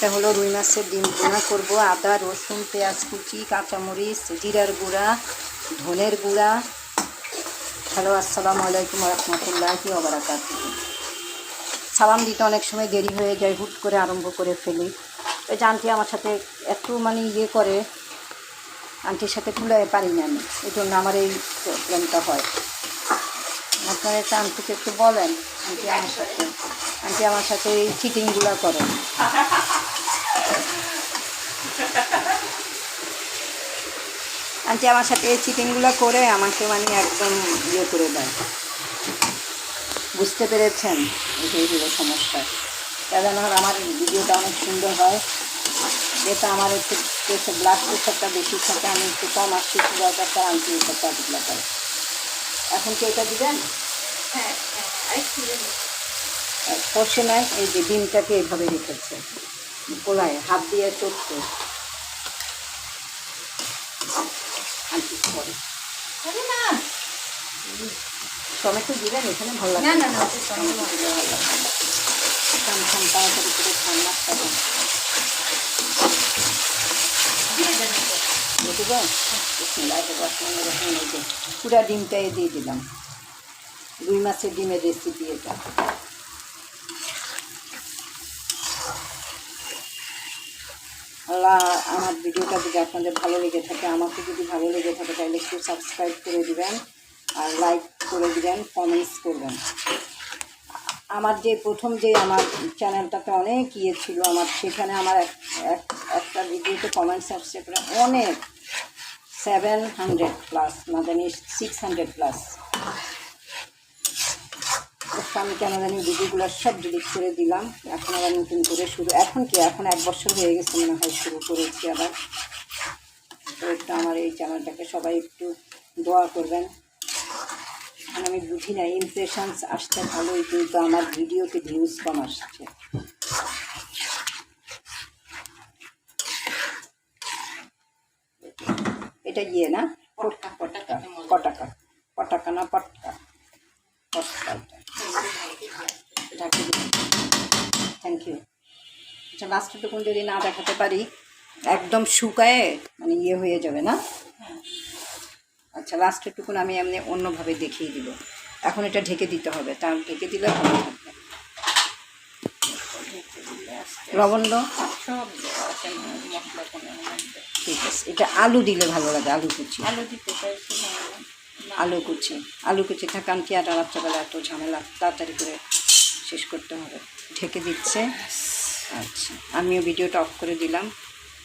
এটা হলো রুই মাছের ডিম ভুনা করব। আদা, রসুন, পেঁয়াজ কুচি, কাঁচামরিচ, জিরার গুঁড়া, ধনের গুঁড়া। হ্যালো, আসসালামু আলাইকুম রহমতুল্লাহি ওবরাকাত সালাম দিতে অনেক সময় দেরি হয়ে যায়, হুট করে আরম্ভ করে ফেলি। ওই আন্টি আমার সাথে একটু মানে ইয়ে করে, আন্টির সাথে তুলে পারি না আমি এই জন্য আমার এই প্রবলেমটা হয়। আপনারা একটা আন্টিকে একটু বলেন, আন্টি আমার সাথে, আন্টি আমার সাথে এই চিটিংগুলো করেন। আন্টি আমার সাথে এই চিটিংগুলো করে আমাকে মানে একদম ইয়ে করে দেয়। বুঝতে পেরেছেন? এটাই হলো সমস্যা। কারণ আমার আমার ভিডিওটা অনেক সুন্দর হয়। যেটা আমার একটু প্রেশার ব্লাড প্রেশারটা বেশি থাকে আমি একটু কম আসছি সুগার প্রেশার আনছি করে। এখন কি এটা দিবেন? হ্যাঁ কষে নাই এই যে ডিমটাকে এইভাবে রেখেছে। কোলায় হাত দিয়ে চটকে টমেটো দিবেন এখানে ভালো লাগে না, না, না, টমেটো দিলে ভালো লাগে তাড়াতাড়ি করে খান নাস্তা পুরা ডিমটাই দিয়ে দিলাম। রুই মাছের ডিমের রেসিপি এটা। আল্লাহ আমার ভিডিওটা যদি আপনাদের ভালো লেগে থাকে, আমাকে যদি ভালো লেগে থাকে, তাহলে একটু সাবস্ক্রাইব করে দিবেন আর লাইক করে দিবেন কমেন্টস করবেন। আমার যে প্রথম যে আমার চ্যানেলটাতে অনেক ইয়ে ছিল, আমার সেখানে আমার এক, এক- একটা ভিডিওতে কমেন্টস আসছে, প্রায় অনেক। সেভেন হান্ড্রেড প্লাস না জানি সিক্স হান্ড্রেড প্লাস আমি কেন জানি ভিডিওগুলো সব ডিলিট করে দিলাম। এখন আবার নতুন করে শুরু এখন কি? এখন এক বছর হয়ে গেছে মনে হয় শুরু করেছি আবার। তো একটু আমার এই চ্যানেলটাকে সবাই একটু দোয়া করবেন। মানে আমি বুঝি না ইমপ্রেশনস আসতে ভালোই কিন্তু আমার ভিডিওতে ভিউজ কম আসছে। এটা ইয়ে না? পটকা পটকা পটাকা। পটাকা। না পটকা পটকা এটা থ্যাংক ইউ আচ্ছা লাস্টটুকুন যদি না দেখাতে পারি, একদম শুকায়ে মানে ইয়ে হয়ে যাবে না? আচ্ছা লাস্টের টুকুন আমি এমনি অন্যভাবে দেখিয়ে দিব। এখন এটা ঢেকে দিতে হবে তার ঢেকে দিলে ভালো থাকবে। লবণ দাও সব দেওয়া আছে মশলা কোনো মধ্যে। ঠিক আছে, এটা আলু দিলে ভালো লাগে, আলু কুচি। আলু দিতে আলু কুচি আলু কুচি থাকান কি আর রাত্রেবেলা এত ঝামেলা, তাড়াতাড়ি করে শেষ করতে হবে। ঢেকে দিচ্ছে। আচ্ছা আমিও ভিডিওটা অফ করে দিলাম।